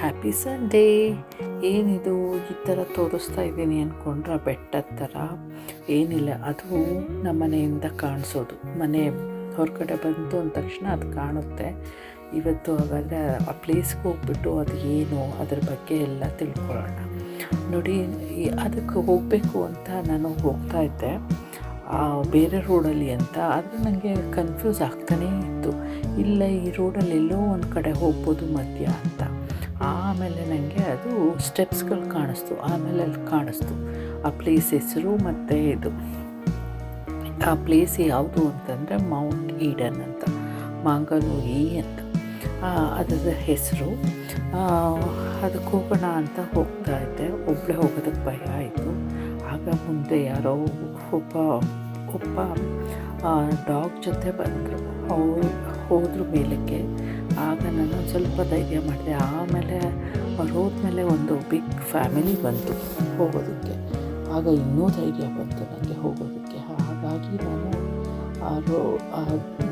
Happy Sunday ಏನಿದು? ಈ ಥರ ತೋರಿಸ್ತಾ ಇದ್ದೀನಿ ಅಂದ್ಕೊಂಡ್ರೆ ಬೆಟ್ಟದ ಥರ ಏನಿಲ್ಲ, ಅದು ನಮ್ಮ ಮನೆಯಿಂದ ಕಾಣಿಸೋದು. ಮನೆ ಹೊರಗಡೆ ಬಂತು ಅಂದ ತಕ್ಷಣ ಅದು ಕಾಣುತ್ತೆ. ಇವತ್ತು ಹಾಗಾದರೆ ಆ ಪ್ಲೇಸ್ಗೆ ಹೋಗ್ಬಿಟ್ಟು ಅದು ಏನು, ಅದ್ರ ಬಗ್ಗೆ ಎಲ್ಲ ತಿಳ್ಕೊಳ್ಳೋಣ. ನೋಡಿ ಅದಕ್ಕೆ ಹೋಗಬೇಕು ಅಂತ ನಾನು ಹೋಗ್ತಾ ಇದ್ದೆ. ಬೇರೆ ರೋಡಲ್ಲಿ ಅಂತ. ಆದರೆ ನನಗೆ ಕನ್ಫ್ಯೂಸ್ ಆಗ್ತಾನೇ ಇತ್ತು. ಇಲ್ಲ, ಈ ರೋಡಲ್ಲಿ ಎಲ್ಲೋ ಒಂದು ಕಡೆ ಹೋಗ್ಬೋದು ಮಧ್ಯ ಅಂತ. ಆಮೇಲೆ ನನಗೆ ಅದು ಸ್ಟೆಪ್ಸ್ಗಳು ಕಾಣಿಸ್ತು, ಆಮೇಲೆ ಅಲ್ಲಿ ಕಾಣಿಸ್ತು. ಆ ಪ್ಲೇಸ್ ಹೆಸರು ಮತ್ತು ಇದು. ಆ ಪ್ಲೇಸ್ ಯಾವುದು ಅಂತಂದರೆ ಮೌಂಟ್ ಈಡನ್ ಅಂತ ಮಾಂಗನೂಯಿ ಅಂತ. ಅದರ ಹೆಸರು. ಅದಕ್ಕೆ ಹೋಗೋಣ ಅಂತ ಹೋಗ್ತಾ ಇದ್ದೆ. ಒಬ್ಬಳೇ ಹೋಗೋದಕ್ಕೆ ಭಯ ಆಯಿತು. ಆಗ ಮುಂದೆ ಯಾರೋ ಒಬ್ಬ ಒಬ್ಬ ಡಾಗ್ ಜೊತೆ ಬಂದರು. ಅವರು ಹೋದ್ರ ಮೇಲಕ್ಕೆ. ಆಗ ನಾನು ಸ್ವಲ್ಪ ಧೈರ್ಯ ಮಾಡಿದೆ. ಆಮೇಲೆ ಅವ್ರು ಹೋದ್ಮೇಲೆ ಒಂದು ಬಿಗ್ ಫ್ಯಾಮಿಲಿ ಬಂತು ಹೋಗೋದಕ್ಕೆ. ಆಗ ಇನ್ನೂ ಧೈರ್ಯ ಬಂತು ನನಗೆ ಹೋಗೋದಕ್ಕೆ. ಹಾಗಾಗಿ ನಾನು ಆ ರೋ, ಆ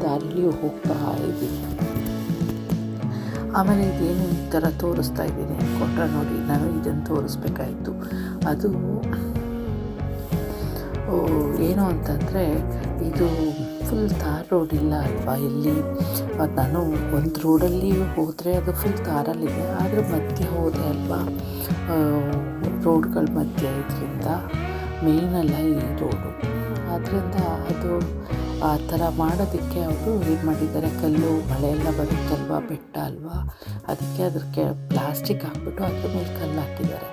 ದಾರಿಲಿ ಹೋಗ್ತಾ ಇದ್ದೀನಿ. ಆಮೇಲೆ ಇದೇನು ಈ ಥರ ತೋರಿಸ್ತಾ ಇದ್ದೀನಿ ಕೊಟ್ಟರೆ ನೋಡಿ, ನಾನು ಇದನ್ನು ತೋರಿಸ್ಬೇಕಾಯಿತು. ಅದು ಏನು ಅಂತಂದರೆ, ಇದು ಫುಲ್ ತಾರ್ ರೋಡ್ ಇಲ್ಲ ಅಲ್ವಾ? ಇಲ್ಲಿ ಮತ್ತು ನಾನು ಒಂದು ರೋಡಲ್ಲಿ ಹೋದರೆ ಅದು ಫುಲ್ ತಾರಲ್ಲಿದೆ ಆದರೆ ಮಧ್ಯೆ ಹೋದೆ ಅಲ್ವಾ? ರೋಡ್ಗಳ ಮಧ್ಯೆ ಇದರಿಂದ ಮೇಯ್ನಲ್ಲ ಈ ರೋಡು ಆದ್ದರಿಂದ ಅದು ಆ ಥರ ಮಾಡೋದಕ್ಕೆ ಅವರು ಏನು ಮಾಡಿದ್ದಾರೆ? ಕಲ್ಲು, ಮಳೆ ಎಲ್ಲ ಬರುತ್ತಲ್ವಾ? ಬೆಟ್ಟ ಅಲ್ವಾ? ಅದಕ್ಕೆ ಅದಕ್ಕೆ ಪ್ಲಾಸ್ಟಿಕ್ ಹಾಕ್ಬಿಟ್ಟು ಅದ್ರ ಮೇಲೆ ಕಲ್ಲು ಹಾಕಿದ್ದಾರೆ.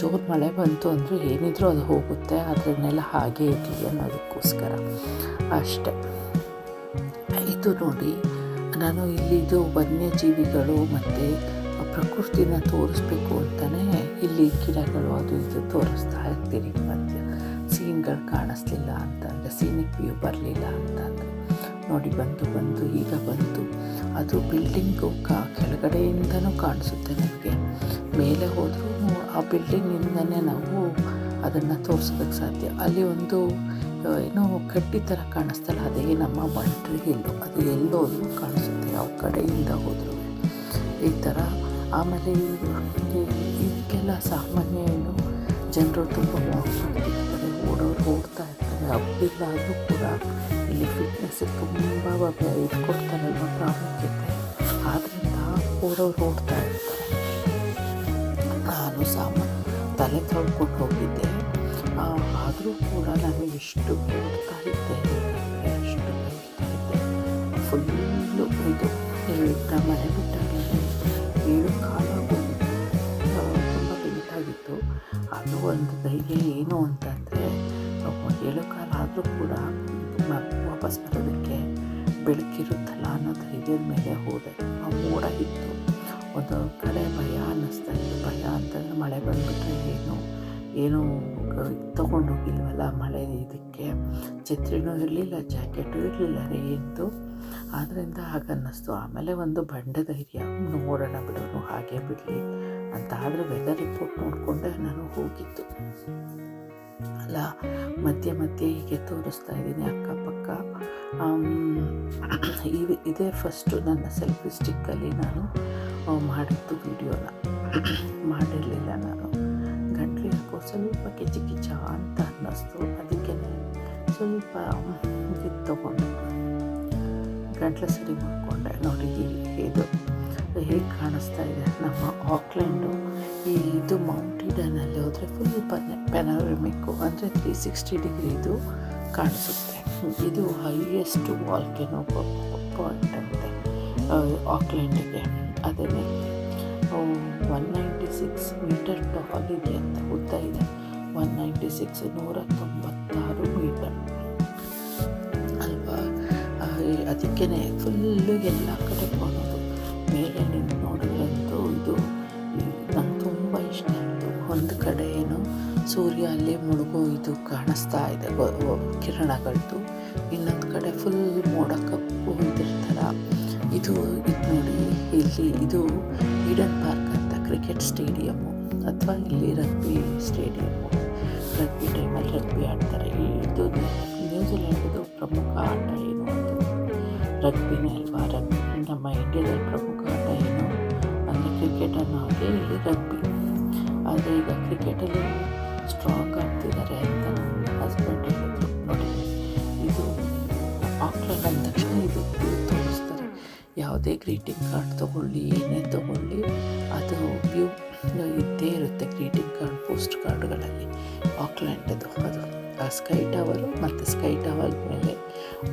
ಜೋರು ಮಳೆ ಬಂತು ಅಂದರೆ ಏನಿದ್ರೂ ಅದು ಹೋಗುತ್ತೆ. ಅದನ್ನೆಲ್ಲ ಹಾಗೆ ಇರಲಿ ಅನ್ನೋದಕ್ಕೋಸ್ಕರ. ಅಷ್ಟೆ. ಇದು ನೋಡಿ, ನಾನು ಇಲ್ಲಿದು ವನ್ಯಜೀವಿಗಳು ಮತ್ತು ಪ್ರಕೃತಿನ ತೋರಿಸ್ಬೇಕು ಅಂತಲೇ ಇಲ್ಲಿ ಗಿಡಗಳು ಅದು ಇದು ತೋರಿಸ್ತಾ ಇರ್ತೀನಿ. ಮತ್ತು ಸೀನ್ಗಳು ಕಾಣಿಸ್ಲಿಲ್ಲ ಅಂತಂದರೆ ಸೀನಿಕ್ ವ್ಯೂ ಬರಲಿಲ್ಲ ಅಂತಂದರೆ. ನೋಡಿ ಬಂತು ಬಂತು ಈಗ ಬಂತು ಅದು ಬಿಲ್ಡಿಂಗು ಕಾ, ಕೆಳಗಡೆಯಿಂದನೂ ಕಾಣಿಸುತ್ತೆ ನನಗೆ ಮೇಲೆ ಹೋದರೂ ಆ ಬಿಲ್ಡಿಂಗಿಂದನೇ ನಾವು ಅದನ್ನು ತೋರಿಸೋದಕ್ಕೆ ಸಾಧ್ಯ. ಅಲ್ಲಿ ಒಂದು ಏನೋ ಕಡ್ಡಿ ಥರ ಕಾಣಿಸ್ತಲ್ಲ, ಅದೇ ನಮ್ಮ ಬಂಟ್ರಿ ಹಿಲ್ಲು ಅದು ಎಲ್ಲೋದ್ರೂ ಕಾಣಿಸುತ್ತೆ, ಯಾವ ಕಡೆಯಿಂದ ಹೋದರೂ. ಈ ಥರ ಆಮೇಲೆ ಇದಕ್ಕೆಲ್ಲ ಸಾಮಾನ್ಯ ಏನು ಜನರು ತುಂಬ ವಾಕ್ ಮಾಡ್ತಿರ್ತಾರೆ. ಓಡೋರು ಓಡ್ತಾ ಇರ್ತಾರೆ. ಹಬ್ಬಿಲ್ಲ ಆದರೂ ಕೂಡ ಇಲ್ಲಿ ಫಿಟ್ನೆಸ್ ತುಂಬ ಇಟ್ಕೊಡ್ತಾರೆ ಪ್ರಾಮುಖ್ಯತೆ. ಆದ್ದರಿಂದ ಓಡೋರು ಓಡ್ತಾ ಇರ್ತಾರೆ. ನಾನು ಸಾಮ ತಲೆ ತೊಳ್ಕೊಂಡು ಹೋಗಿದ್ದೆ. ಆದರೂ ಕೂಡ ನಾನು ಎಷ್ಟು ಓದ್ತಾ ಇದ್ದೆ, ಎಷ್ಟು ಓದ್ತಾ ಇದ್ದೆ, ಫುಲ್ಲು ಇದು ಈಗ ಮನೆ ಬಿಟ್ಟಾಗ ಏಳು ಕಾಲಾಗು ತುಂಬ ಬೆಂಟಾಗಿತ್ತು ಅದು ಒಂದು ಧೈರ್ಯ ಏನು ಅಂತಂದರೆ ಏಳು ಕಾಲ ಆದರೂ ಕೂಡ ವಾಪಸ್ ಬರೋದಕ್ಕೆ ಬೆಳಕಿರುತ್ತಲ್ಲ ಅನ್ನೋ ಧೈರ್ಯದ ಮೇಲೆ ಹೋದೆ. ಆ ಮೋಡ ಇತ್ತು. ಒಂದು ಕಡೆ ಭಯ ಅನ್ನಿಸ್ತಾ ಇತ್ತು. ಭಯ ಅಂತಂದರೆ ಮಳೆ ಬಂದುಬಿಟ್ರೆ ಏನು? ಏನು ತೊಗೊಂಡೋಗಿಲ್ವಲ್ಲ ಮಳೆ ಇದಕ್ಕೆ? ಛತ್ರಿನೂ ಇರಲಿಲ್ಲ, ಜಾಕೆಟು ಇರಲಿಲ್ಲ ರೇಂತು ಆದ್ದರಿಂದ ಹಾಗನ್ನಿಸ್ತು ಆಮೇಲೆ ಒಂದು ಬಂಡೆ ಧೈರ್ಯ ನೋಡೋಣ ಬಿಡೋನು ಹಾಗೆ ಬಿಡಲಿ ಅಂತ ಆದರೆ ವೆದರ್ ರಿಪೋರ್ಟ್ ನೋಡಿಕೊಂಡೆ ನಾನು ಹೋಗಿದ್ದು. ಅಲ್ಲ, ಮಧ್ಯೆ ಮಧ್ಯೆ ಹೀಗೆ ತೋರಿಸ್ತಾ ಇದ್ದೀನಿ ಅಕ್ಕಪಕ್ಕ. ಇದ್- ಇದೇ ಫಸ್ಟು ನನ್ನ ಸೆಲ್ಫಿ ಸ್ಟಿಕ್ಕಲ್ಲಿ ನಾನು ಮಾಡಿದ್ದು ವೀಡಿಯೋನ ಮಾಡಿರಲಿಲ್ಲ ನಾನು. ಗಂಟ್ಲು ಯಾಕೋ ಸ್ವಲ್ಪ ಕಿಚಿ ಕಿಚ ಅಂತ ಅನ್ನಿಸ್ತು. ಅದಕ್ಕೆ ಸ್ವಲ್ಪ ಇದು ತೊಗೊಂಡೆ. ಗಂಟ್ಲು ಸರಿ ಮಾಡಿಕೊಂಡೆ. ನೋಡಿ ಇದು ಹೇಗೆ ಕಾಣಿಸ್ತಾ ಇದೆ. ನಮ್ಮ ಆಕ್ಲೆಂಡು ಈ ಇದು ಮೌಂಟ್ ಈಡನಲ್ಲಿ ಹೋದರೆ ಫುಲ್ ಪನೆ ಪೆನಾರಮಿಕ್ಕು ಅಂದರೆ ತ್ರೀ ಸಿಕ್ಸ್ಟಿ ಡಿಗ್ರಿ ಇದು. ಕಾಣಿಸುತ್ತೆ. ಇದು ಹೈಯೆಸ್ಟ್ ವಾಲ್ಕೆನೋ ಪಾಯಿಂಟ್ ಅಂತೆ. ಆಕ್ಲೆಂಡಿಗೆ ಅದನ್ನೇ one ninety six meter tall ಇದೆ ಅಂತ ಉದ್ದ ಇದೆ. ಒನ್ ನೈಂಟಿ ಸಿಕ್ಸ್ ನೂರ ತೊಂಬತ್ತಾರು ಮೀಟರ್ ಅಲ್ವಾ ಅದಕ್ಕೇ ಫುಲ್ಲು ಎಲ್ಲ ಕಡೆ ಹೋಗೋದು ಮೇಲೆ ನಿಂತು ನೋಡಿದ್ರಂತೂ ಇದು, ನಂಗೆ ತುಂಬ ಇಷ್ಟ ಆಯಿತು. ಒಂದು ಕಡೆ ಏನು ಸೂರ್ಯ ಅಲ್ಲಿ ಮುಳುಗೋ ಇದು ಕಾಣಿಸ್ತಾ ಇದೆ. ಕಿರಣಗಳದ್ದು. ಇನ್ನೊಂದು ಕಡೆ ಫುಲ್ ಮೋಡ ಕಪ್ಪು ಇದಿರ್ತಾರ ಇದು ಇದು ನೋಡಿ, ಇಲ್ಲಿ ಇದು ಈಡನ್ ಪಾರ್ಕ್ ಅಂತ ಕ್ರಿಕೆಟ್ ಸ್ಟೇಡಿಯಮ್ಮು ಅಥವಾ ಇಲ್ಲಿ ರಗ್ಬಿ ಸ್ಟೇಡಿಯಮ್ಮು ರಗ್ಬಿ ಟೈಮಲ್ಲಿ ರಗ್ಬಿ ಆಡ್ತಾರೆ. ಇದು ನ್ಯೂಜಿಲೆಂಡ್ದು ಪ್ರಮುಖ ಆಟ ಏನು ಅಂತ. ರಗ್ಬಿನೇ ಅಲ್ವಾ? ರಗ್ಬಿ, ನಮ್ಮ ಇಂಡಿಯಾದಲ್ಲಿ ಪ್ರಮುಖ ಆಟ ಏನು? ಅಂದರೆ ಕ್ರಿಕೆಟ್ ಅನ್ನೋದೇ ಇಲ್ಲಿ ರಗ್ಬಿ. ಆದರೆ ಈಗ ಕ್ರಿಕೆಟಲ್ಲಿ ಸ್ಟ್ರಾಂಗ್ ಆಗ್ತಿದ್ದಾರೆ ಅಂತ ನನ್ನ ಹಸ್ಬೆಂಡ್ ಹೇಳಿದ್ರು. ನೋಡಿ, ಇದು ಆಕ್ಲ್ಯಾಂಡ್ ಅಂದ ತಕ್ಷಣ ಇದು ತೋರಿಸ್ತಾರೆ. ಯಾವುದೇ ಗ್ರೀಟಿಂಗ್ ಕಾರ್ಡ್ ತೊಗೊಳ್ಳಿ, ಏನೇ ತೊಗೊಳ್ಳಿ, ಅದು ವ್ಯೂ ಇದ್ದೇ ಇರುತ್ತೆ ಗ್ರೀಟಿಂಗ್ ಕಾರ್ಡ್ ಪೋಸ್ಟ್ ಕಾರ್ಡ್ಗಳಲ್ಲಿ ಆಕ್ಲ್ಯಾಂಡದು ಅದು ಆ ಸ್ಕೈ ಟವರು ಮತ್ತು ಸ್ಕೈ ಟವರ್ ಮೇಲೆ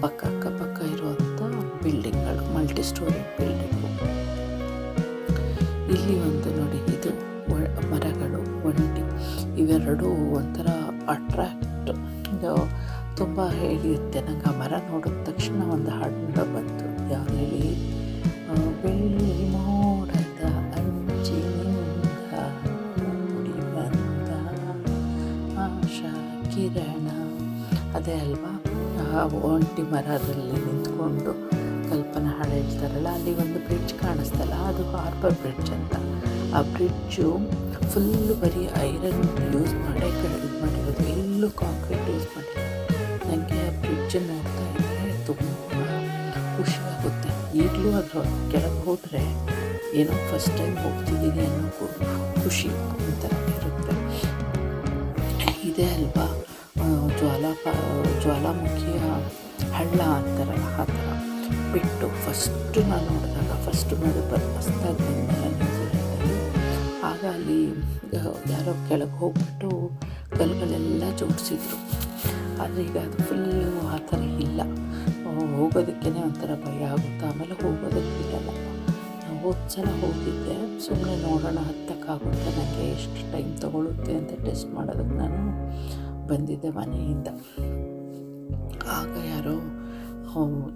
ಪಕ್ಕ, ಅಕ್ಕಪಕ್ಕ ಇರುವಂಥ ಬಿಲ್ಡಿಂಗ್ಗಳು ಮಲ್ಟಿ ಸ್ಟೋರಿ ಬಿಲ್ಡಿಂಗು ಇಲ್ಲಿ ಒಂದು ನೋಡಿ, ಇದು ಮರಗಳು, ಒಂಟಿ ಇವೆರಡು ಒಂಥರ ಅಟ್ರಾಕ್ಟ್ ತುಂಬ ಹೇಳಿರುತ್ತೆ. ನಂಗೆ ಆ ಮರ ನೋಡಿದ ತಕ್ಷಣ ಒಂದು ಹಾಡು ಬಂತು. ಯಾರು ಹೇಳಿ? ಬೆಳ್ಳಿ ಮೋಡದ ಮೂಡಿ ಬಂದ ಆಶಾ ಕಿರಣ. ಅದೇ ಅಲ್ವಾ? ಒಂಟಿ ಮರದಲ್ಲಿ ನಿಂತ್ಕೊಂಡು ಕಲ್ಪನಾ ಹಾಡು ಹೇಳ್ತಾರಲ್ಲ, ಅಲ್ಲಿ ಒಂದು ಬ್ರಿಡ್ಜ್ ಕಾಣಿಸ್ತಲ್ಲ, ಅದು ಹಾರ್ಬರ್ ಬ್ರಿಡ್ಜ್ ಅಂತ. ಆ ಬ್ರಿಡ್ಜು ಫುಲ್ಲು ಬರೀ ಐರನ್ ಯೂಸ್ ಮಾಡೇ ಇದು ಮಾಡಿರೋದು. ಎಲ್ಲೂ ಕಾಂಕ್ರೀಟ್ ಯೂಸ್ ಮಾಡಿಲ್ಲ. ನನಗೆ ಆ ಬ್ರಿಡ್ಜ್ ನೋಡ್ತಾ ಇದ್ದರೆ ತುಂಬ ಖುಷಿ ಆಗುತ್ತೆ. ಈಗಲೂ ಅದರ ಕೆಳಗೆ ಹೋದರೆ ಏನೋ ಫಸ್ಟ್ ಟೈಮ್ ಹೋಗ್ತಿದ್ದೀನಿ ಅನ್ನೋ ಖುಷಿ ಒಂಥರ ಇರುತ್ತೆ. ಇದೆ ಅಲ್ವಾ? ಆ, ಜ್ವಾಲಾಪ ಜ್ವಾಲಾಮುಖಿಯ ಹಳ್ಳ ಅಂತಾರಲ್ಲ ಆ ಥರ. ಬಿಟ್ಟು ಫಸ್ಟು ನಾನು ನೋಡಿದಾಗ ಫಸ್ಟು ನೋಡಿ ಬರ್ ಹೊಸ್ದಾಗಿ ನ್ಯೂಜಿಲೆಂಡಲ್ಲಿ ಆಗ ಅಲ್ಲಿ ಯಾರೋ ಕೆಳಗೆ ಹೋಗ್ಬಿಟ್ಟು ಕಲ್ಲುಗಳೆಲ್ಲ ಜೋಡಿಸಿದ್ರು. ಆದರೆ ಈಗ ಅದು ಫುಲ್ಲು ಆ ಥರ ಇಲ್ಲ. ಹೋಗೋದಕ್ಕೇ ಒಂಥರ ಭಯ ಆಗುತ್ತೆ. ಆಮೇಲೆ ಹೋಗೋದಕ್ಕೆ ಬಿಡಲ್ಲ. ನಾವು ಹೋದ ಸಲ ಹೋಗಿದ್ದೆ. ಸುಮ್ಮನೆ ನೋಡೋಣ ಹತ್ತಕ್ಕಾಗುತ್ತೆ? ನನಗೆ ಎಷ್ಟು ಟೈಮ್ ತೊಗೊಳುತ್ತೆ ಅಂತ ಟೆಸ್ಟ್ ಮಾಡೋದಕ್ಕೆ ನಾನು ಬಂದಿದ್ದೆ ಮನೆಯಿಂದ. ಆಗ ಯಾರೋ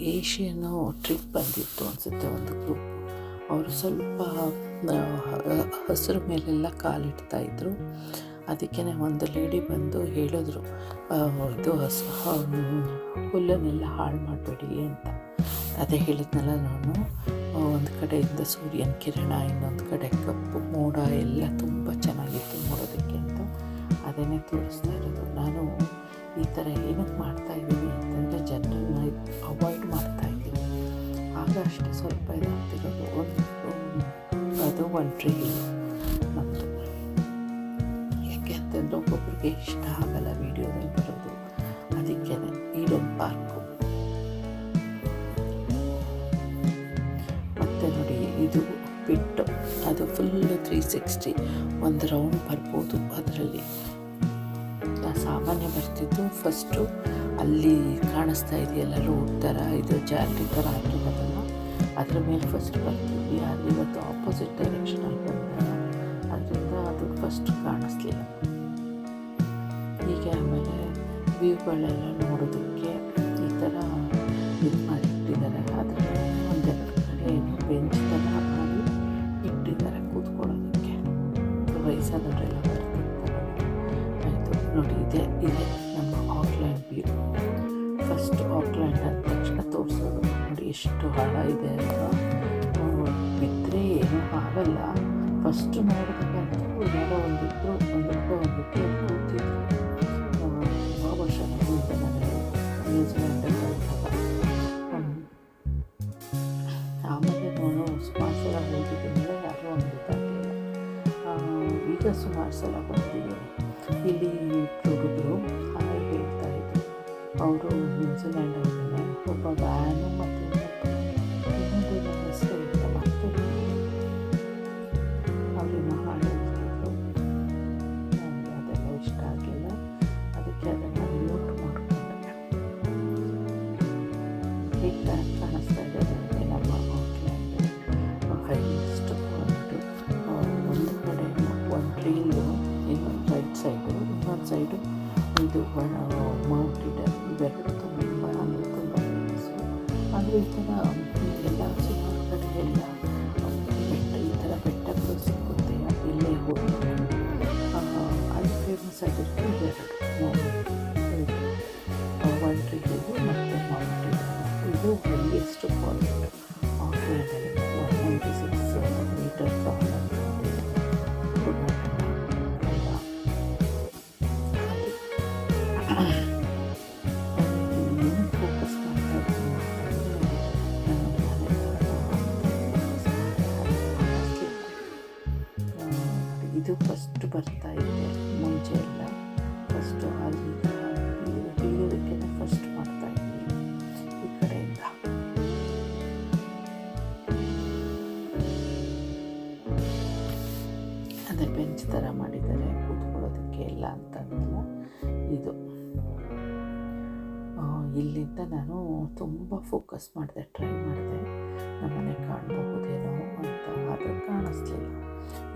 ಏಷ್ಯನ್ನು ಟ್ರಿಪ್ ಬಂದಿತ್ತು ಅನಿಸುತ್ತೆ ಒಂದು ಗ್ರೂಪ್ ಅವರು ಸ್ವಲ್ಪ ಹಸಿರು ಮೇಲೆಲ್ಲ ಕಾಲಿಡ್ತಾ ಇದ್ದರು ಅದಕ್ಕೆ ಒಂದು ಲೇಡಿ ಬಂದು ಹೇಳಿದ್ರು ಇದು ಹಸು ಹುಲ್ಲನ್ನೆಲ್ಲ ಹಾಳು ಮಾಡಬೇಡಿ ಅಂತ. ಅದೇ ಹೇಳಿದ್ನಲ್ಲ ನಾನು ಒಂದು ಕಡೆಯಿಂದ ಸೂರ್ಯನ ಕಿರಣ, ಇನ್ನೊಂದು ಕಡೆ ಕಪ್ಪು, ಮೋಡ ಎಲ್ಲ ತುಂಬ ಚೆನ್ನಾಗಿತ್ತು ನೋಡೋದಕ್ಕೆ ಅಂತ. ಅದನ್ನೇ ತೋರಿಸ್ತಾ ಇರೋದು. ನಾನು ಈ ಥರ ಏನಕ್ಕೆ ಮಾಡ್ತಾ ಇದ್ದೀನಿ ಅಂತಂದರೆ ಜನರನ್ನ ಅವಾಯ್ಡ್ ಮಾಡ್ತಾ ಇದ್ದೀನಿ. ಆಗ ಅಷ್ಟೇ ಸ್ವಲ್ಪ ಇದಾಗ್ತಿರೋದು. ಒಂದು ಅದು ಒನ್ ಟ್ರೀ ನಮ್ಮದು ಯಾಕೆ ಅಂತಂದರೆ ಒಬ್ಬೊಬ್ಬರಿಗೆ ಇಷ್ಟ ಆಗಲ್ಲ ವೀಡಿಯೋದಲ್ಲಿ ಬರೋದು. ಅದಕ್ಕೆ ಈಡನ್ ಪಾರ್ಕು ಮತ್ತು ನೋಡಿ, ಇದು ಬಿಟ್ಟು ಅದು ಫುಲ್ ತ್ರೀ ಸಿಕ್ಸ್ಟಿ ಒಂದು ರೌಂಡ್ ಬರ್ಬೋದು ಅದರಲ್ಲಿ. ಸಾಮಾನ್ಯ ಬರ್ತಿದ್ದು ಫಸ್ಟು ಅಲ್ಲಿ ಕಾಣಿಸ್ತಾ ಇದೆಯಲ್ಲ ರೋಡ್ ಥರ ಇದು ಜಾರಿ ಥರ ಆಗಿರೋದಲ್ಲ ಅದ್ರ ಮೇಲೆ ಫಸ್ಟ್ ಬರ್ತೀವಿ. ಅದು ಇವತ್ತು ಆಪೋಸಿಟ್ ಡೈರೆಕ್ಷನಲ್ಲಿ ಬಂದಾಗ ಅದರಿಂದ ಅದು ಫಸ್ಟ್ ಕಾಣಿಸ್ಲಿಲ್ಲ. ಹೀಗೆ ಆಮೇಲೆ ವ್ಯೂಗಳೆಲ್ಲ ನೋಡೋದಕ್ಕೆ ಎಷ್ಟು ಹಣ ಇದೆ ಅಂತ ಬಿದ್ದರೆ ಏನೂ ಆಗಲ್ಲ. ಫಸ್ಟ್ ನೋಡಿದಾಗಂತೂ ಹೇಗೆ ಕಾಣಿಸ್ತಾ ನನಗೆ ನಮ್ಮ ಔಟ್ಲ್ಯಾಂಡ್ ಹೈಯೆಸ್ಟ್ ಪಾಯಿಂಟು ಒಂದು ಕಡೆ ಒಂದು ರೀಲು ಇನ್ನೊಂದು ರೈಟ್ ಸೈಡು ಇನ್ನೊಂದು ಸೈಡು ಇದು ಮೌಂಟೆಡ್ ಇವೆರಡು ತುಂಬ ಅಂದರೆ ತುಂಬ ಫೇಮಸ್ಸು ಅಂದರೆ ಈ ಥರ ಎಲ್ಲ ಸುಮಾರು ಕಡೆ ಎಲ್ಲ ಬೆಟ್ಟ ಈ ಥರ ಬೆಟ್ಟಗಳು ಸಿಗುತ್ತೆ ಇಲ್ಲೇ ಹೋಗಿ ಅಲ್ಲಿ ಫೇಮಸ್ ಆಗಿರೋದು ಇವೆರಡು ಇದು ಫಸ್ಟ್ ಬರ್ತಾ ಇದೆ. ಮುಂಚೆ ಎಲ್ಲ ಫಸ್ಟು ಅಲ್ಲಿ ಬೀಳೋದಕ್ಕೆ ಫಸ್ಟ್ ಮಾಡ್ತಾ ಇದ್ವಿ ಈ ಕಡೆಯಿಂದ ಅದೇ ಬೆಂಚ್ ಥರ ಮಾಡಿದ್ದಾರೆ. ಕೂತ್ಕೊಳ್ಳೋದಕ್ಕೆ ಇಲ್ಲ ಅಂತಂದಲ್ಲ ಇದು. ಇಲ್ಲಿಂದ ನಾನು ತುಂಬ ಫೋಕಸ್ ಮಾಡಿದೆ ಟ್ರೈ ಮಾಡಿದೆ. ನಮ್ಮನೆ ಕಾಣಬಹುದೇನೋ ಅಂತ ಆದರೆ ಕಾಣಿಸ್ಲಿಲ್ಲ.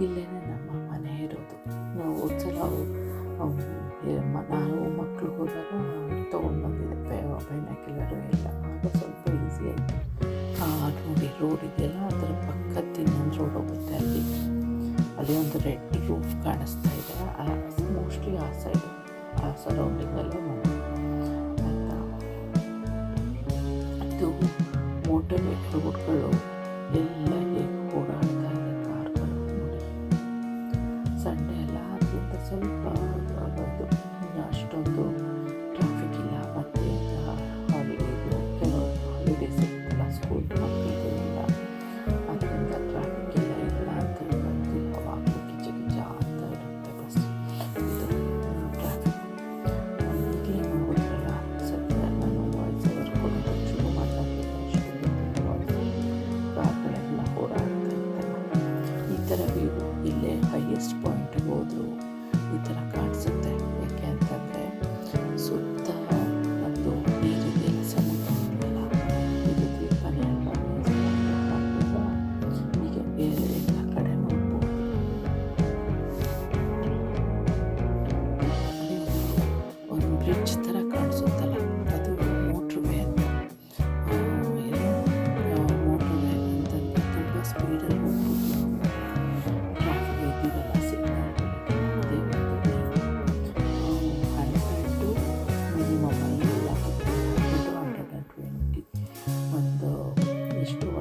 ಇಲ್ಲೇ ನಮ್ಮ ಮನೆ ಇರೋದು. ನಾವು ಒಂದ್ಸಲ ನಾವು ಮಕ್ಕಳು ಹೋದಾಗ ತೊಗೊಂಡು ಬಂದಿದ್ದೆ ಬೈನಾಕಿಲರು ಎಲ್ಲ. ಆಗ ಸ್ವಲ್ಪ ಈಸಿ ಆಯಿತು. ನೋಡಿ ರೋಡ್ ಇದೆಯಲ್ಲ, ಅದರ ಪಕ್ಕದ ಇನ್ನೊಂದು ರೋಡ್ ಹೋಗುತ್ತೆ ಅಲ್ಲಿ. ಅಲ್ಲಿ ಒಂದು ರೆಡ್ ರೂಫ್ ಕಾಣಿಸ್ತಾ ಇದೆ. ಮೋಸ್ಟ್ಲಿ ಆ ಸೈಡ್ ಆ ಸರೌಂಡಿಂಗಲ್ಲೇ ಮೋಟರ್ ರೋಡ್ಗಳು ಎಲ್ಲ ಎಷ್ಟು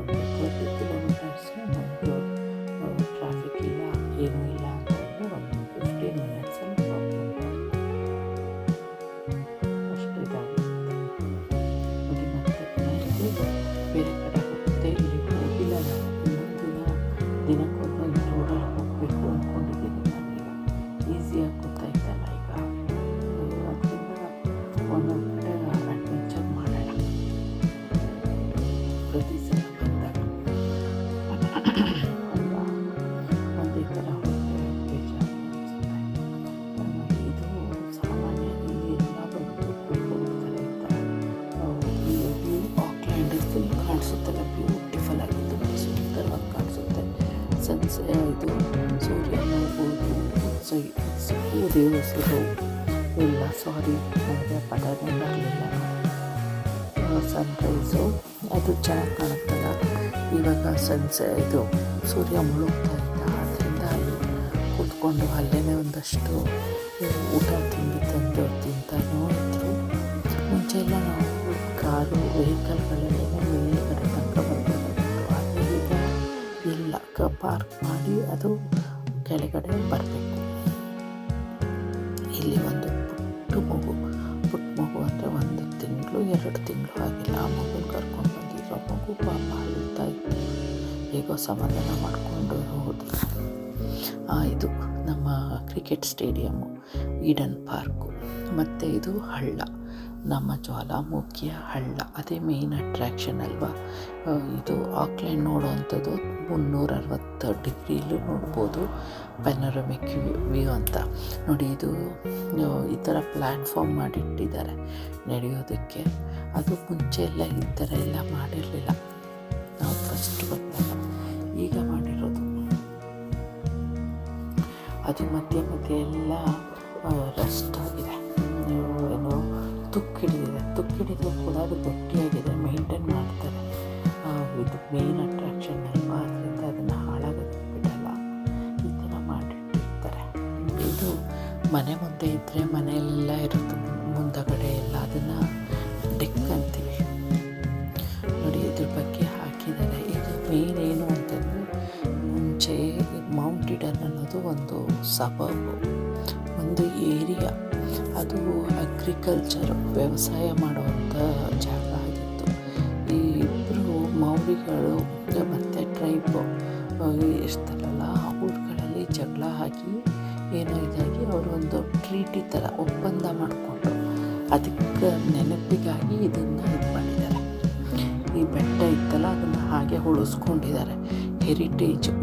ಇದು ಸೂರ್ಯ ನೋಡ್ಬೋದು ಸೈ ಉದಯಿಸೋದು ಇಲ್ಲ ಸಾರಿ ನನಗೆ ಪದನೇ ಬರಲಿಲ್ಲ ಸನ್ರೈಸು ಅದು ಚೆನ್ನಾಗಿ ಕಾಣುತ್ತಲ್ಲ. ಇವಾಗ ಸನ್ಸೆ ಇದು. ಸೂರ್ಯ ಮುಳುಗ್ತಾ ಇದ್ದ. ಆದ್ದರಿಂದ ಅಲ್ಲಿ ಕೂತ್ಕೊಂಡು ಅಲ್ಲೇ ಒಂದಷ್ಟು ಊಟ ತಿಂಡಿ ತಂದು ತಿಂತಾನೂ ಇದ್ರು ಮುಂಚೆ ಎಲ್ಲ ನಾವು ಕಾರು ವೆಹಿಕಲ್ಗಳಲ್ಲೇ ಪಾರ್ಕ್ ಮಾಡಿ ಅದು ಕೆಳಗಡೆ ಬರಬೇಕು. ಇಲ್ಲಿ ಒಂದು ಪುಟ್ಟ ಮಗು ಪುಟ್ಟ ಮಗು ಅಂದರೆ ಒಂದು ತಿಂಗಳು, ಎರಡು ತಿಂಗಳು ಆಗಿಲ್ಲ. ಆ ಮಗು ಕರ್ಕೊಂಡು ಬಂದಿದ್ರು ಆ ಮಗು ಪಾಪ ಅಳ್ತಾ ಇತ್ತು. ಹೇಗೋ ಸಮಾಧಾನ ಮಾಡಿಕೊಂಡು ಹೋದ್ರು. ಇದು ನಮ್ಮ ಕ್ರಿಕೆಟ್ ಸ್ಟೇಡಿಯಮ್ಮು ಈಡನ್ ಪಾರ್ಕು. ಮತ್ತು ಇದು ಹಳ್ಳ, ನಮ್ಮ ಜ್ವಾಲಾಮುಖಿಯ ಹಳ್ಳ. ಅದೇ ಮೇಯ್ನ್ ಅಟ್ರ್ಯಾಕ್ಷನ್ ಅಲ್ವಾ? ಇದು ಆಕ್ಲೆಂಡ್ ನೋಡೋವಂಥದ್ದು ಮುನ್ನೂರ ಅರವತ್ತು ಡಿಗ್ರಿಲೂ ನೋಡ್ಬೋದು ಪೆನರಮಿಕ್ ವ್ಯೂ ಅಂತ. ನೋಡಿ, ಇದು ಈ ಥರ ಪ್ಲ್ಯಾಟ್ಫಾರ್ಮ್ ಮಾಡಿಟ್ಟಿದ್ದಾರೆ ನಡೆಯೋದಕ್ಕೆ. ಅದು ಮುಂಚೆ ಎಲ್ಲ ಈ ಥರ ಎಲ್ಲ ಮಾಡಿರಲಿಲ್ಲ. ನಾವು ಫಸ್ಟ್ ಬಂದಾಗ ಈಗ ಮಾಡಿರೋದು. ಅದು ಮಧ್ಯೆ ಮಧ್ಯೆ ಎಲ್ಲ ರಸ್ಟ್ ಆಗಿದೆ. ಏನೋ ತುಕ್ಕಿಡಿದಿದೆ. ತುಕ್ಕಿಡಿದ್ರು ಕೂಡ ಅದು ಗಟ್ಟಿಯಾಗಿದೆ ಮೇಂಟೈನ್ ಮಾಡ್ತಾರೆ. ಇದು ಮೇನ್ ಅಟ್ರಾಕ್ಷನ್ ಅಲ್ವಾ ಅದರಿಂದ ಅದನ್ನು ಹಾಳಾಗೋದಕ್ಕೆ ಬಿಡಲ್ಲ. ಈ ಥರ ಮಾಡಿಟ್ಟಿರ್ತಾರೆ. ಇದು ಮನೆ ಮುಂದೆ ಇದ್ದರೆ ಮನೆಯಲ್ಲೆಲ್ಲ ಇರುತ್ತೆ. ಮುಂದಗಡೆ ಎಲ್ಲ ಅದನ್ನು ಡೆಕ್ ಅಂತೀವಿ. ನೋಡಿ ಇದ್ರ ಬಗ್ಗೆ ಹಾಕಿದ್ದಾರೆ. ಇದು ಮೇನ್ ಏನು ಅಂತಂದರೆ ಮುಂಚೆ ಮೌಂಟ್ ಇಡನ್ ಅನ್ನೋದು ಒಂದು ಸಬಬು ಒಂದು ಏರಿಯಾ ಅದು ಅಗ್ರಿಕಲ್ಚರ್ ವ್ಯವಸಾಯ ಮಾಡುವಂಥ ಜಾಗ. ಮೌರಿಗಳು ಮತ್ತು ಟ್ರೈಬು ಇರ್ತಾರಲ್ಲ ಊರುಗಳಲ್ಲಿ ಜಗಳ ಹಾಕಿ ಏನೋ ಇದಾಗಿ ಅವರು ಒಂದು ಟ್ರೀಟಿ ಥರ ಒಪ್ಪಂದ ಮಾಡಿಕೊಂಡು ಅದಕ್ಕೆ ನೆನಪಿಗಾಗಿ ಇದನ್ನು ಇದು ಮಾಡಿದ್ದಾರೆ. ಈ ಬೆಟ್ಟ ಇತ್ತಲ್ಲ, ಅದನ್ನು ಹಾಗೆ ಉಳಿಸ್ಕೊಂಡಿದ್ದಾರೆ. ಹೆರಿಟೇಜು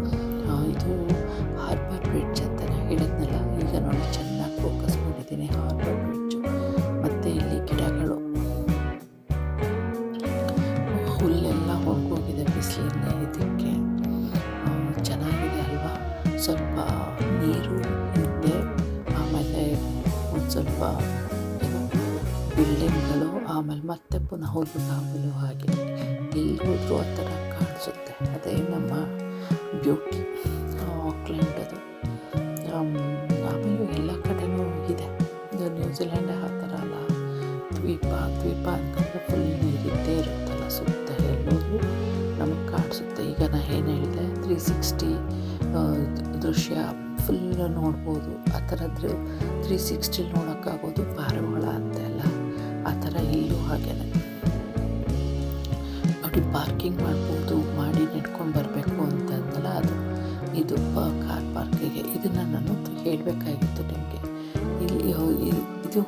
ಆಮೇಲೆ ಮತ್ತೆ ಪುನಃ ಹೋಗಬೇಕಾಗಲು ಹಾಗೆ ಎಲ್ಲಿ ಹೋದರೂ ಆ ಥರ ಕಾಣಿಸುತ್ತೆ. ಅದೇ ನಮ್ಮ ಬ್ಯೂಟಿ ಆಕ್ಲೆಂಡ್ ಅದು. ಆಮ್, ಆಮೇಲೆ ಎಲ್ಲ ಕಡೆಯೂ ಇದೆ. ನ್ಯೂಜಿಲ್ಯಾಂಡ್ ಆ ಥರ ಅಲ್ಲ ದ್ವೀಪ ದ್ವೀಪ ಅಂತಂದರೆ ಫುಲ್ ನೀರಿದ್ದೇ ಇರುತ್ತಲ್ಲ ಸುತ್ತ ಎಲ್ಲೋದು ನಮಗೆ ಕಾಣಿಸುತ್ತೆ. ಈಗ ನಾ ಏನು ಹೇಳಿದೆ ತ್ರೀ ಸಿಕ್ಸ್ಟಿ ದೃಶ್ಯ ಫುಲ್ ನೋಡ್ಬೋದು. ಆ ಥರದ್ದು ತ್ರೀ ಸಿಕ್ಸ್ಟಿ ನೋಡೋಕ್ಕಾಗೋದು ಪಾರಿವಾಳ ಅಂತೆಲ್ಲ ನಾನು ಹೇಳಬೇಕಾಗಿತ್ತು ನಿಮಗೆ. ಇಲ್ಲಿ ಇದು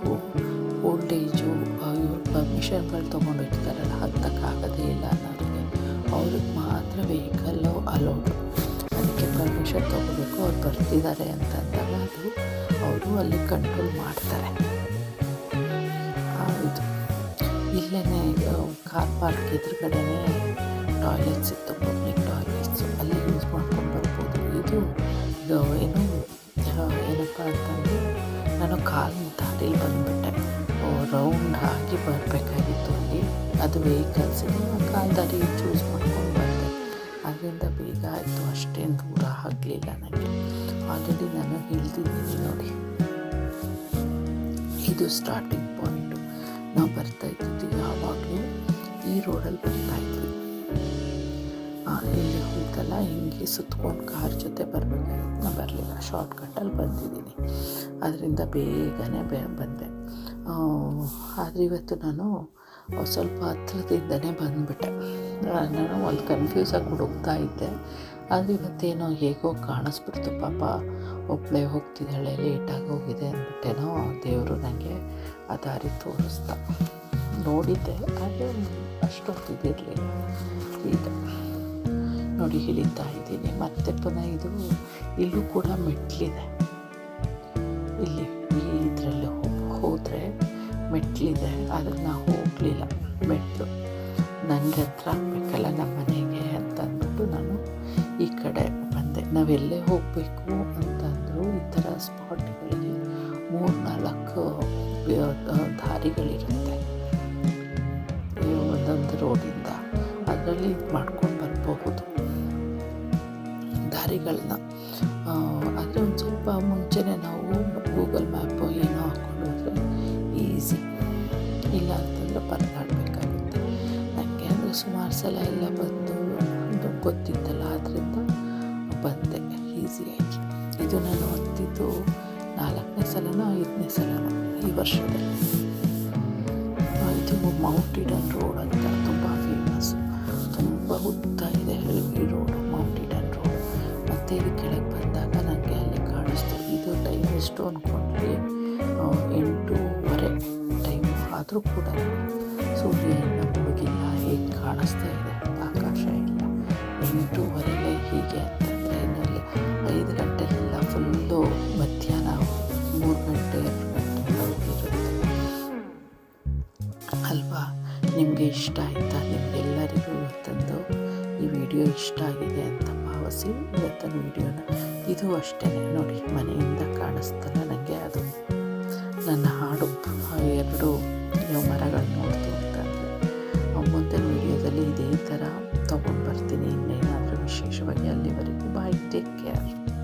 ಓಲ್ಡ್ ಇವ್ರ ಪರ್ಮಿಷನ್ಗಳು ತೊಗೊಂಡಿರ್ತಾರಲ್ಲ ಹತ್ತಕ್ಕಾಗೋದೇ ಇಲ್ಲ ಅನ್ನೋರಿಗೆ. ಅವ್ರಿಗೆ ಮಾತ್ರ ವೆಹಿಕಲ್ಲು ಅಲೌಡು ಅದಕ್ಕೆ ಪರ್ಮಿಷನ್ ತೊಗೋಬೇಕು, ಅವ್ರು ಬರ್ತಿದ್ದಾರೆ ಅಂತಂದಾಗ ಅದು ಅವರು ಅಲ್ಲಿ ಕಂಟ್ರೋಲ್ ಮಾಡ್ತಾರೆ. ಇದು ಇಲ್ಲೇ ಕಾರ್ ಪಾರ್ಕ್ ಎದುರುಗಡೆನೇ ಟಾಯ್ಲೆಟ್ಸ್ ಇತ್ತು ಪಬ್ಲಿಕ್ ಟಾಯ್ಲೆಟ್ಸು ಅಲ್ಲಿ ಯೂಸ್ ಮಾಡ್ಕೊಂಡು ಬರ್ಬೋದು. ಇದು ಏನು ಏನಪ್ಪ ಅಂತಂದರೆ ನಾನು ಕಾಲು ದಾರಿಲಿ ಬಂದುಬಿಟ್ಟೆ. ರೌಂಡ್ ಆಗಿ ಬರಬೇಕಾಗಿತ್ತು ಅಲ್ಲಿ. ಅದು ವೆಹಿಕಲ್ಸಿಗೆ ಕಾಲು ದಾರಿ ಚೂಸ್ ಮಾಡ್ಕೊಂಡು ಬಂದೆ. ಅದರಿಂದ ಬೇಗ ಆಯಿತು. ಅಷ್ಟೇನು ದೂರ ಆಗಲಿಲ್ಲ ನನಗೆ. ಆಲ್ರೆಡಿ ನಾನು ಹೇಳ್ತಿದ್ದೀನಿ ನೋಡಿ. ಇದು ಸ್ಟಾರ್ಟಿಂಗ್ ಪಾಯಿಂಟು ನಾವು ಬರ್ತಾ ಇದ್ದಿದ್ದು ಯಾವಾಗಲೂ ಈ ರೋಡಲ್ಲಿ ಬರ್ತಾ ಇದ್ವಿ ಇಲ್ಲಿ ಹೋಯ್ತಲ್ಲ ಹಿಂಗೆ ಸುತ್ಕೊಂಡು ಕಾರ್ ಜೊತೆ ಬರಬೇಕು. ನಾನು ಬರಲಿಲ್ಲ ಶಾರ್ಟ್ಕಟ್ಟಲ್ಲಿ ಬಂದಿದ್ದೀನಿ. ಅದರಿಂದ ಬೇಗನೆ ಬೆ, ಬಂದೆ. ಆದರೆ ಇವತ್ತು ನಾನು ಸ್ವಲ್ಪ ಹತ್ರದಿಂದನೇ ಬಂದುಬಿಟ್ಟೆ. ನಾನು ಅಲ್ಲಿ ಕನ್ಫ್ಯೂಸಾಗಿ ಹುಡುಕ್ತಾ ಇದ್ದೆ. ಆದರೆ ಇವತ್ತೇನೋ ಹೇಗೋ ಕಾಣಿಸ್ಬಿಡ್ತು. ಪಾಪ ಒಬ್ಬಳೇ ಹೋಗ್ತಿದ್ದಾಳೆ ಲೇಟಾಗಿ ಹೋಗಿದೆ ಅಂದ್ಬಿಟ್ಟೇನೋ ದೇವರು ನನಗೆ ಆ ದಾರಿ ತೋರಿಸ್ತಾ. ನೋಡಿದ್ದೆ, ಆದರೆ ಅಷ್ಟೊತ್ತಿದ್ದಿರಲಿಲ್ಲ ಈಗ ನೋಡಿ ಇಳಿತಾ ಇದ್ದೀನಿ ಮತ್ತೆ ಪುನಃ ಇದು ಇಲ್ಲೂ ಕೂಡ ಮೆಟ್ಲಿದೆ. ಇಲ್ಲಿ ಈ ಇದರಲ್ಲಿ ಹೋದರೆ ಮೆಟ್ಲಿದೆ. ಆದರೆ ನಾವು ಹೋಗಲಿಲ್ಲ. ಮೆಟ್ಲು ನನಗೆ ಹತ್ರ ಆಗಬೇಕಲ್ಲ ನಮ್ಮ ಮನೆಗೆ ಅಂತ ಅಂದ್ಬಿಟ್ಟು ನಾನು ಈ ಕಡೆ ಬಂದೆ. ನಾವೆಲ್ಲೇ ಹೋಗಬೇಕು ಅಂತಂದರು ಈ ಥರ ಸ್ಪಾಟ್ಗಳಿಗೆ ಮೂರು ನಾಲ್ಕು ದಾರಿಗಳಿರುತ್ತೆ. ಒಂದೊಂದು ರೋಡಿಂದ. ಅದರಲ್ಲಿ ಇದು ಮಾಡ್ಕೊಂಡು ಮುಂಚೆನೇ ನಾವು ಗೂಗಲ್ ಮ್ಯಾಪು ಏನೋ ಹಾಕ್ಕೊಂಡು ಹೋದರೆ ಈಸಿ. ಇಲ್ಲ ಅಂತಂದರೆ ಪರದಾಡಬೇಕಾಗುತ್ತೆ ನನಗೆ ಅಂದರೆ ಸುಮಾರು ಸಲ ಎಲ್ಲ ಬಂದು ಗೊತ್ತಿತ್ತಲ್ಲ ಆದ್ದರಿಂದ ಬಂದೆ. ಈಸಿಯಾಗಿ ಇದು ನಾನು ಹೊತ್ತಿದ್ದು ನಾಲ್ಕನೇ ಸಲನೋ, ಐದನೇ ಸಲನೋ ಈ ವರ್ಷದಲ್ಲಿ. ಇದು ಮೌಂಟ್ ಇಡನ್ ರೋಡ್ ಅಂತ, ತುಂಬ ಫೇಮಸ್ ತುಂಬ ಟೈಮ್